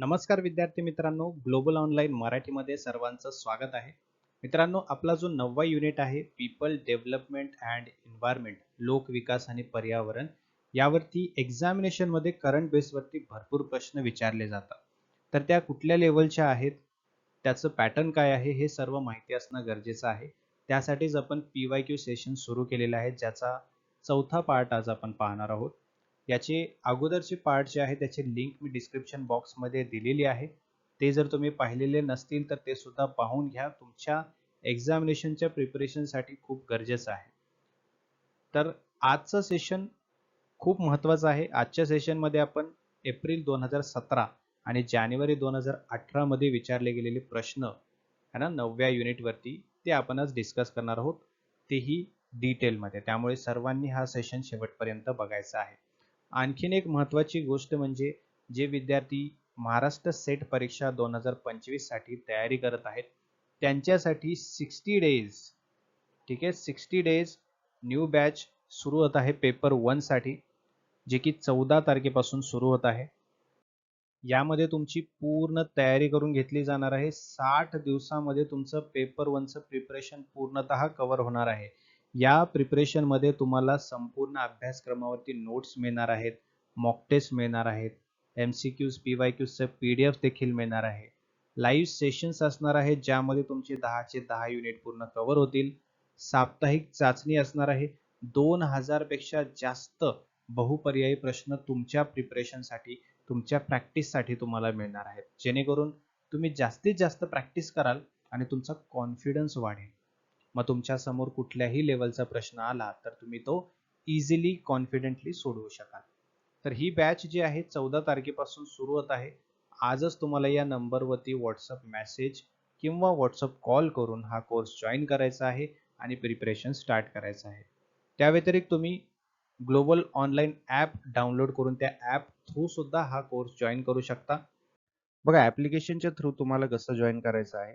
नमस्कार विद्यार्थी मित्रांनो ग्लोबल ऑनलाईन मराठीमध्ये सर्वांचं स्वागत आहे. मित्रांनो आपला जो नववा युनिट आहे पीपल डेव्हलपमेंट अँड एन्व्हायरमेंट लोक विकास आणि पर्यावरण यावरती एक्झामिनेशनमध्ये करंट बेसवरती भरपूर प्रश्न विचारले जातात. तर त्या कुठल्या लेवलच्या आहेत? त्याचं पॅटर्न काय आहे? हे सर्व माहिती असणं गरजेचं आहे. त्यासाठीच आपण पी वाय क्यू सेशन सुरू केलेलं आहे ज्याचा चौथा पार्ट आज आपण पाहणार आहोत. याचे अगोदरचे पार्ट जे आहे त्याची लिंक मी डिस्क्रिप्शन बॉक्समध्ये दिलेली आहे. ते जर तुम्ही पाहिलेले नसतील तर ते सुद्धा पाहून घ्या. तुमच्या एक्झामिनेशनच्या प्रिपरेशनसाठी खूप गरजेचं आहे. तर आजचं सेशन खूप महत्त्वाचं आहे. आजच्या सेशनमध्ये आपण एप्रिल दोन हजार सतरा आणि जानेवारी दोन हजार अठरामध्ये विचारले गेलेले प्रश्न है ना नवव्या युनिटवरती ते आपण आज डिस्कस करणार आहोत. तेही डिटेलमध्ये त्यामुळे सर्वांनी हा सेशन शेवटपर्यंत बघायचा आहे. आणखीन एक महत्त्वाची गोष्ट म्हणजे जे विद्यार्थी महाराष्ट्र सेट परीक्षा दोन हजार पंचवीससाठी तयारी करत आहेत त्यांच्यासाठी सिक्स्टी डेज ठीक आहे? सिक्स्टी डेज न्यू बॅच सुरू होत आहे पेपर वनसाठी जे की चौदा तारखेपासून सुरू होत आहे. यामध्ये तुमची पूर्ण तयारी करून घेतली जाणार आहे. साठ दिवसामध्ये तुमचं पेपर वनचं प्रिपरेशन पूर्णतः कव्हर होणार आहे. या प्रिपरेशनमध्ये तुम्हाला संपूर्ण अभ्यासक्रमावरती नोट्स मिळणार आहेत मॉक टेस्ट मिळणार आहेत M C Qs P Y क्यूजचं P D F देखील मिळणार आहे. लाईव्ह सेशन्स असणार आहेत ज्यामध्ये तुमचे दहाचे दहा युनिट पूर्ण कव्हर होतील. साप्ताहिक चाचणी असणार आहे. दोन हजारपेक्षा जास्त बहुपर्यायी प्रश्न तुमच्या प्रिपरेशनसाठी तुमच्या प्रॅक्टिससाठी तुम्हाला मिळणार आहेत. जेणेकरून तुम्ही जास्तीत जास्त प्रॅक्टिस कराल आणि तुमचा कॉन्फिडन्स वाढेल. मग तुमच्यासमोर कुठल्याही लेवलचा प्रश्न आला तर तुम्ही तो इझिली कॉन्फिडेंटली सोडवू शकाल. तर ही बॅच जी आहे चौदा तारखेपासून सुरू होत आहे. आजच तुम्हाला या नंबरवरती व्हॉट्सअप मेसेज किंवा व्हॉट्सअप कॉल करून हा कोर्स जॉईन करायचा आहे आणि प्रिपरेशन स्टार्ट करायचं आहे. त्या व्यतिरिक्त तुम्ही ग्लोबल ऑनलाईन ॲप डाउनलोड करून त्या ॲप थ्रू सुद्धा हा कोर्स जॉईन करू शकता. बघा ॲप्लिकेशनच्या थ्रू तुम्हाला कसं जॉईन करायचं आहे?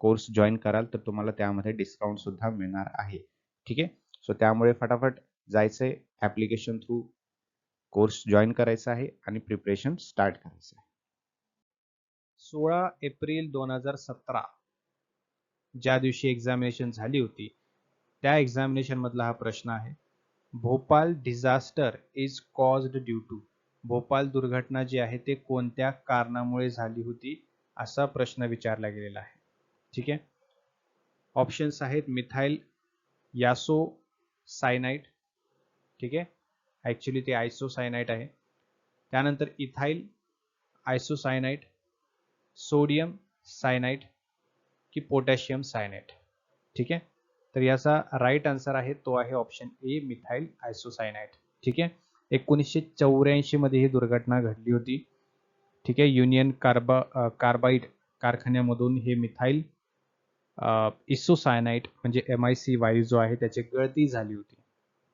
कोर्स जॉईन कराल तर तुम्हाला त्यामध्ये डिस्काउंट सुद्धा मिळणार आहे. ठीक आहे? सो त्यामुळे फटाफट जायचंय ऍप्लिकेशन थ्रू कोर्स जॉईन करायचा आहे आणि प्रिपरेशन स्टार्ट करायचं आहे. सोळा एप्रिल दोन हजार सतरा ज्या दिवशी एक्झामिनेशन झाली होती त्या एक्झामिनेशन मधला हा प्रश्न आहे. Bhopal disaster is caused due to Bhopal दुर्घटना जी आहे ते कोणत्या कारणामुळे झाली होती असा प्रश्न विचारला गेलेला आहे. ठीक आहे? ऑप्शन्स आहेत मिथाईल यासो सायनाईट ठीक आहे? ॲक्च्युली ते आयसोसायनाईट आहे. त्यानंतर इथाईल आयसोसायनाईट सोडियम सायनाईट की पोटॅशियम सायनाईट ठीक आहे? तर याचा राईट आन्सर आहे तो आहे ऑप्शन ए मिथाईल आयसोसायनाईट ठीक आहे? एकोणीसशे चौऱ्याऐंशीमध्ये ही दुर्घटना घडली होती. ठीक आहे? युनियन कार्बा कार्बाईड कारखान्यामधून हे मिथाईल इसोसायनाईट म्हणजे एम आय सी वायू जो आहे त्याची गळती झाली होती.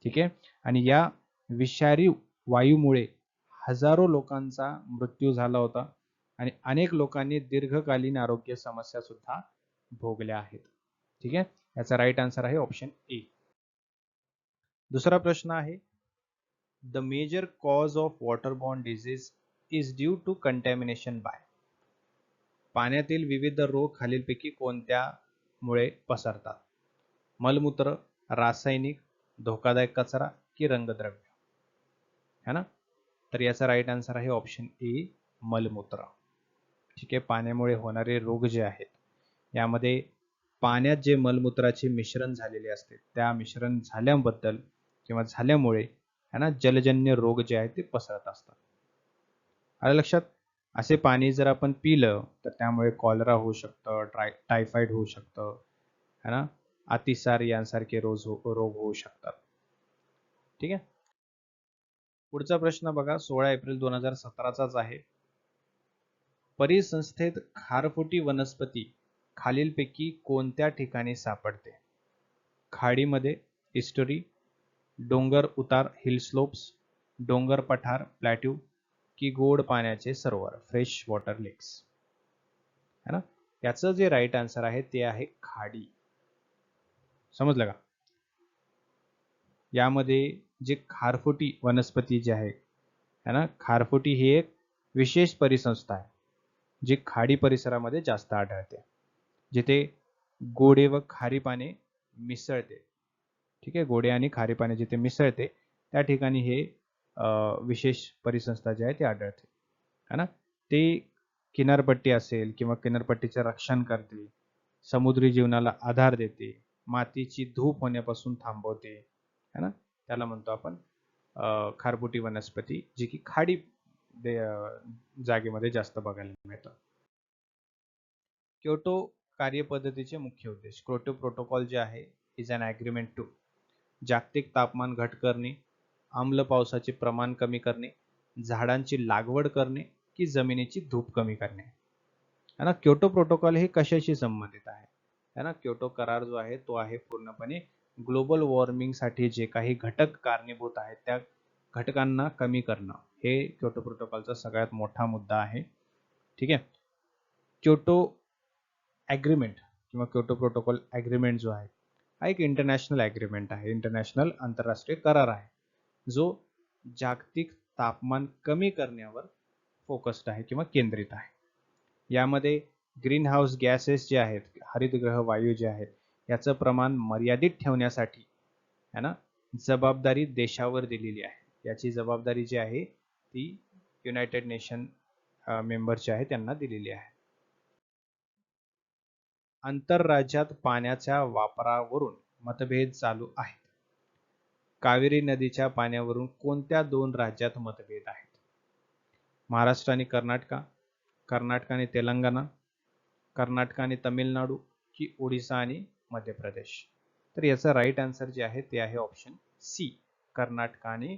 ठीक आहे? आणि या विषारी वायूमुळे हजारो लोकांचा मृत्यू झाला होता आणि अनेक लोकांनी दीर्घकालीन आरोग्य समस्या सुद्धा भोगल्या आहेत. ठीक आहे? याचा राईट आन्सर आहे ऑप्शन ए दुसरा प्रश्न आहे the major cause of water borne disease is due to contamination by पाण्यातील विविध रोग खालीलपैकी कोणत्या मुळे पसरतात. मलमूत्र रासायनिक धोकादायक कचरा की रंगद्रव्य. है ना? तर याचा राईट आन्सर आहे ऑप्शन ए मलमूत्र. ठीक आहे? पाण्यामुळे होणारे रोग जे आहेत यामध्ये पाण्यात जे मलमूत्राचे मिश्रण झालेले असते त्या मिश्रण झाल्याबद्दल किंवा झाल्यामुळे है ना? जलजन्य रोग जे आहेत ते पसरत असतात. आलं लक्षात? असे पाणी जर आपण पिलं तर त्यामुळे कॉलरा होऊ शकतं ट्राय टायफॉइड होऊ शकतं है ना? अतिसार यांसारखे रोज हो रोग होऊ शकतात. ठीक आहे? पुढचा प्रश्न बघा सोळा एप्रिल दोन हजार सतराचाच आहे. परिसंस्थेत खारफुटी वनस्पती खालीलपैकी कोणत्या ठिकाणी सापडते? खाडीमध्ये इस्टरी डोंगर उतार हिल स्लोप्स डोंगर पठार प्लॅट्यू की गोड पाण्याचे सरोवर फ्रेश वॉटर लेक्स है ना? याचं जे राईट आन्सर आहे ते आहे खाडी. समजलं का? यामध्ये जे खारफुटी वनस्पती जे आहे है ना? खारफुटी ही एक विशेष परिसंस्था आहे जी खाडी परिसरामध्ये जास्त आढळते. जिथे गोडे व खारी पाने मिसळते. ठीक आहे? गोडे आणि खारी पाने जिथे मिसळते त्या ठिकाणी हे विशेष परिसंस्था जे आहे ते आढळते. है ना? ते किनारपट्टी असेल किंवा किनारपट्टीचे रक्षण करते समुद्री जीवनाला आधार देते मातीची धूप होण्यापासून थांबवते है ना? त्याला म्हणतो आपण खारबुटी वनस्पती जी की खाडी जागेमध्ये जास्त बघायला मिळतं. क्योटो कार्यपद्धतीचे मुख्य उद्देश. क्रोटो प्रोटोकॉल जे आहे इज अन ॲग्रीमेंट टू जागतिक तापमान घट करणे आम्ल पावसाचे प्रमाण कमी करणे झाडांची लागवड करणे की जमिनीची धूप कमी करणे. है ना? क्योटो प्रोटोकॉल हे कशाशी संबंधित आहे? है ना? क्योटो करार जो आहे तो आहे पूर्णपणे ग्लोबल वॉर्मिंगसाठी जे काही घटक कारणीभूत आहेत त्या घटकांना कमी करणं. हे क्योटो प्रोटोकॉलचा सगळ्यात मोठा मुद्दा आहे. ठीक आहे? क्योटो ॲग्रीमेंट किंवा क्योटो प्रोटोकॉल ॲग्रीमेंट जो आहे हा एक इंटरनॅशनल ॲग्रीमेंट आहे. इंटरनॅशनल आंतरराष्ट्रीय करार आहे. जो जागतिक तापमान कमी करण्यावर फोकस्ड आहे किंवा केंद्रित आहे. यामध्ये ग्रीन हाऊस गॅसेस जे आहेत हरितग्रह वायू जे आहेत याचं प्रमाण मर्यादित ठेवण्यासाठी है ना जबाबदारी देशावर दिलेली आहे. याची जबाबदारी जी आहे ती युनायटेड नेशन मेंबर जे आहे त्यांना दिलेली आहे. आंतरराज्यात पाण्याच्या वापरावरून मतभेद चालू आहेत. कावेरी नदीच्या पाण्यावरून कोणत्या दोन राज्यात मतभेद आहेत? महाराष्ट्र आणि कर्नाटका कर्नाटक आणि तेलंगणा कर्नाटक आणि तमिळनाडू की ओडिसा आणि मध्य प्रदेश तर याचं राईट आन्सर जे आहे ते आहे ऑप्शन सी कर्नाटक आणि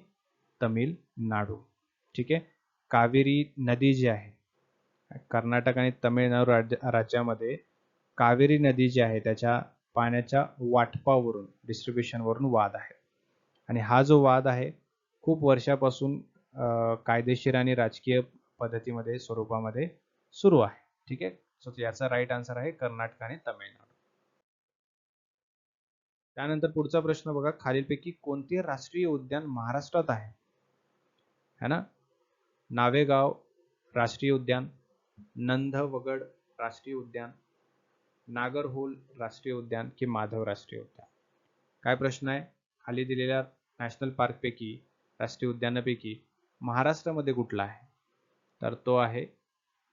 तमिळनाडू. ठीक आहे? कावेरी नदी जी आहे कर्नाटक आणि तमिळनाडू राज्य राज्यामध्ये कावेरी नदी जी आहे त्याच्या पाण्याच्या वाटपावरून डिस्ट्रीब्युशनवरून वाद आहे. आणि हा जो वाद आहे खूप वर्षापासून कायदेशीर आणि राजकीय पद्धतीमध्ये स्वरूपामध्ये सुरू आहे. ठीक आहे? सो याचा राईट आन्सर आहे कर्नाटक आणि तमिळनाडू. त्यानंतर पुढचा प्रश्न बघा. खालीलपैकी कोणते राष्ट्रीय उद्यान महाराष्ट्रात आहे? है ना? नावेगाव राष्ट्रीय उद्यान नंदवगड राष्ट्रीय उद्यान नागरहोल राष्ट्रीय उद्यान की माधव राष्ट्रीय उद्यान. काय प्रश्न आहे? खाली दिलेल्या नॅशनल पार्कपैकी राष्ट्रीय उद्यानापैकी महाराष्ट्रामध्ये कुठला आहे? तर तो आहे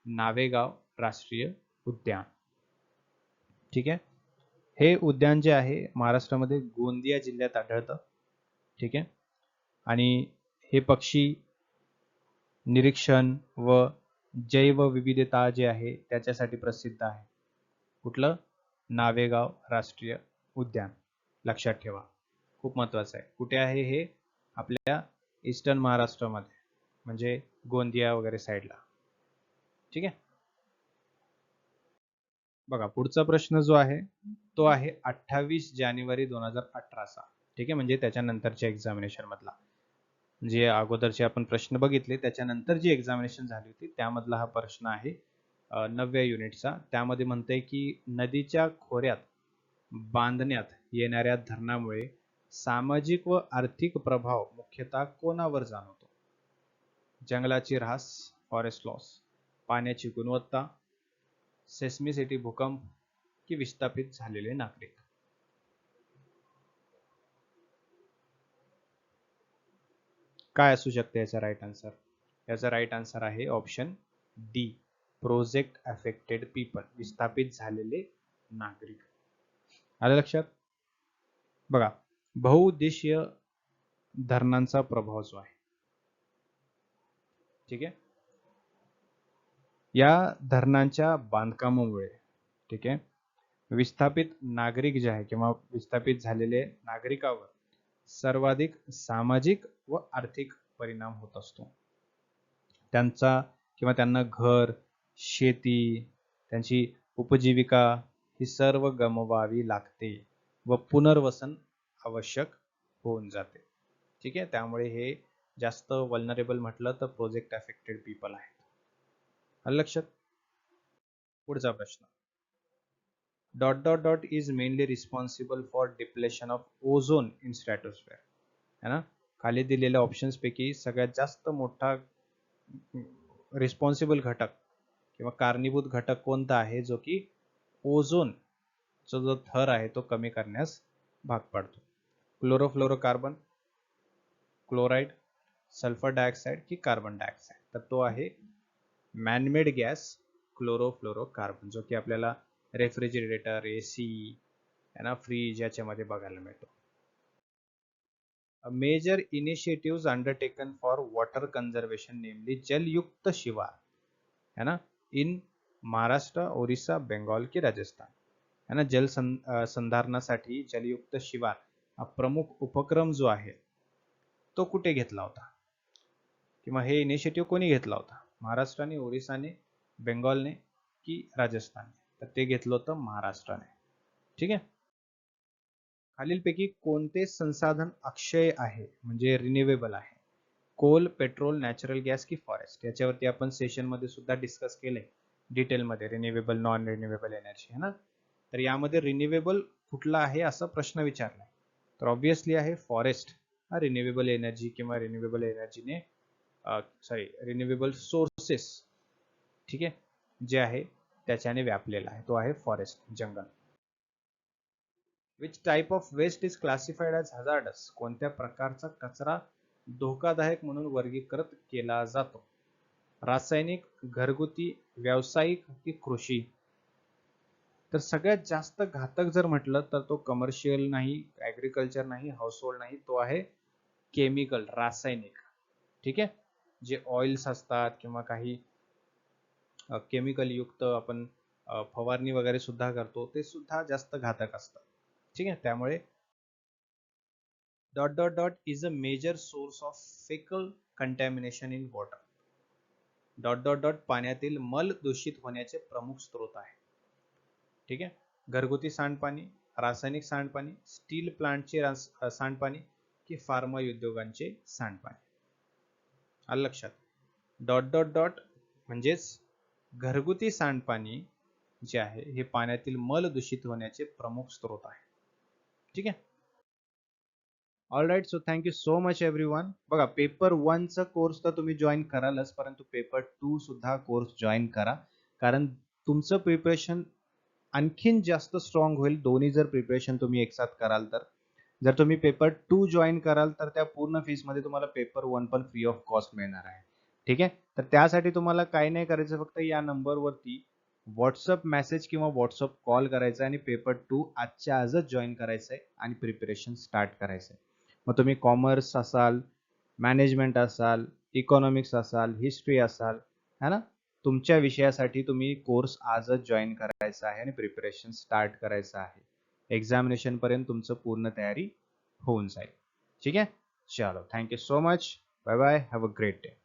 नावेगाव राष्ट्रीय उद्यान. ठीक आहे? हे उद्यान जे आहे महाराष्ट्रामध्ये गोंदिया जिल्ह्यात आढळतं. ठीक आहे? आणि हे पक्षी निरीक्षण व जैवविविधता जे आहे त्याच्यासाठी प्रसिद्ध आहे. कुठलं? नावेगाव राष्ट्रीय उद्यान. लक्षात ठेवा. खूप महत्वाचं आहे. कुठे आहे हे आपल्या ईस्टर्न महाराष्ट्रामध्ये म्हणजे गोंदिया वगैरे साईडला. ठीक आहे? बघा पुढचा प्रश्न जो आहे तो आहे अठ्ठावीस जानेवारी दोन हजार अठराचा ठीक आहे? म्हणजे त्याच्यानंतरच्या एक्झामिनेशन मधला. जे अगोदरचे आपण प्रश्न बघितले त्याच्यानंतर जी एक्झामिनेशन झाली होती त्यामधला हा प्रश्न आहे नवव्या युनिटचा. त्यामध्ये म्हणतंय की नदीच्या खोऱ्यात बांधण्यात येणाऱ्या धरणामुळे सामाजिक व आर्थिक प्रभाव मुख्यतः कोणावर जाणवतो? जंगलाची ऱ्हास फॉरेस्ट लॉस पाण्याची गुणवत्ता सेस्मिसिटी भूकंप की विस्थापित झालेले नागरिक? काय असू शकते याचा राईट आन्सर याचा राईट आन्सर आहे option D project affected people विस्थापित झालेले नागरिक. आलं लक्षात? बघा बहुउद्देशीय धरणांचा प्रभाव जो आहे. ठीक आहे? या धरणांच्या बांधकामामुळे ठीक आहे? विस्थापित नागरिक जे आहे किंवा विस्थापित झालेले नागरिकावर सर्वाधिक सामाजिक व आर्थिक परिणाम होत असतो. त्यांचा किंवा त्यांना घर शेती त्यांची उपजीविका ही सर्व गमवावी लागते व पुनर्वसन आवश्यक होऊन जाते. ठीक आहे? त्यामुळे हे जास्त वल्नरेबल म्हटलं तर प्रोजेक्ट अफेक्टेड पीपल आहेत. आलं लक्षात? पुढचा प्रश्न. Dot dot dot is mainly responsible for depletion of ozone in stratosphere है ना? खाली दिलेल्या ऑप्शन्स पैकी सगळ्यात जास्त मोठा रिस्पॉन्सिबल घटक किंवा कारणीभूत घटक कोणता आहे? जो की ओझोन जो थर आहे तो कमी करण्यास भाग पाडतो. क्लोरोफ्लोरोकार्बन क्लोराईड सल्फर डायऑक्साईड की कार्बन डायऑक्साईड तर तो आहे मॅनमेड गॅस क्लोरोफ्लोरोकार्बन जो की आपल्याला रेफ्रिजरेटर ए सी ना फ्रीज याच्यामध्ये बघायला मिळतो. Major initiative undertaken for water conservation namely Jalyukt Shivar है ना इन महाराष्ट्र ओरिसा बेंगॉल की राजस्थान. है ना जल संधारणासाठी जलयुक्त शिवार हा प्रमुख उपक्रम जो आहे तो कुठे घेतला होता? किंवा हे इनिशिएटिव्ह कोणी घेतला होता? महाराष्ट्राने ओरिसाने बेंगॉलने की राजस्थानने? तर ते घेतलं होतं महाराष्ट्राने. ठीक आहे? खालीलपैकी कोणते संसाधन अक्षय आहे? म्हणजे रिन्युएबल आहे. कोल पेट्रोल नॅचरल गॅस की फॉरेस्ट याच्यावरती आपण सेशनमध्ये सुद्धा डिस्कस केले डिटेलमध्ये रिन्युएबल नॉन रिन्युएबल एनर्जी है ना? तर यामध्ये रिन्युएबल कुठला आहे असा प्रश्न विचारलाय. तर ऑब्विसली आहे फॉरेस्ट हा रिन्युएबल एनर्जी किंवा रिन्युएबल एनर्जीने सॉरी रिन्युएबल सोर्सेस ठीक आहे जे आहे त्याच्याने व्यापलेला आहे. तो आहे forest jungle. Which type of waste is classified as hazardous कोणत्या प्रकारचा कचरा धोकादायक म्हणून वर्गीकृत केला जातो? रासायनिक घरगुती व्यावसायिक की कृषी? तर सगळ्यात जास्त घातक जर म्हटलं तर तो कमर्शियल नाही ऍग्रिकल्चर नाही हाऊसहोल्ड नाही तो आहे केमिकल रासायनिक. ठीक आहे? जे ऑइल्स असतात किंवा काही केमिकल युक्त आपण फवारणी वगैरे सुद्धा करतो ते सुद्धा जास्त घातक असतात ठीक आहे? त्यामुळे dot dot dot is a major source of faecal contamination in water dot dot dot पाण्यातील मल दूषित होण्याचे प्रमुख स्रोत आहे. ठीक आहे? घरगुती सांडपाणी रासायनिक सांडपाणी स्टील प्लांटचे सांडपाणी की फार्मा उद्योगांचे सांडपाणी? आलं लक्षात? डॉट डॉट डॉट म्हणजेच घरगुती सांडपाणी जे आहे हे पाण्यातील मल दूषित होण्याचे प्रमुख स्रोत आहे. ठीक आहे? All right so thank you so much everyone बघा पेपर वनचा कोर्स तर तुम्ही जॉईन करालच परंतु पेपर टू सुद्धा कोर्स जॉईन करा. कारण तुमचं प्रिपरेशन आणखीन जास्त स्ट्रॉंग होईल. दोन्ही जर प्रिपरेशन तुम्ही एकसाथ कराल तर. जर तुम्ही पेपर टू जॉईन कराल तर त्या पूर्ण फीसमध्ये तुम्हाला पेपर वन पण फ्री ऑफ कॉस्ट मिळणार आहे. ठीक आहे? तर त्यासाठी तुम्हाला काही नाही करायचं फक्त या नंबरवरती व्हॉट्सअप मेसेज किंवा व्हॉट्सअप कॉल करायचा आणि पेपर टू आजच्या आजच जॉईन करायचं आहे आणि प्रिपरेशन स्टार्ट करायचं आहे. मग तुम्ही कॉमर्स असाल मॅनेजमेंट असाल इकॉनॉमिक्स असाल हिस्ट्री असाल है ना? तुमच्या विषयासाठी तुम्ही कोर्स आजच जॉईन करायचा आहे आणि प्रिपरेशन स्टार्ट करायचं आहे. एक्झामिनेशन पर्यंत तुमचं पूर्ण तयारी होऊन जाईल. ठीक आहे? चलो thank you so much bye bye have a great day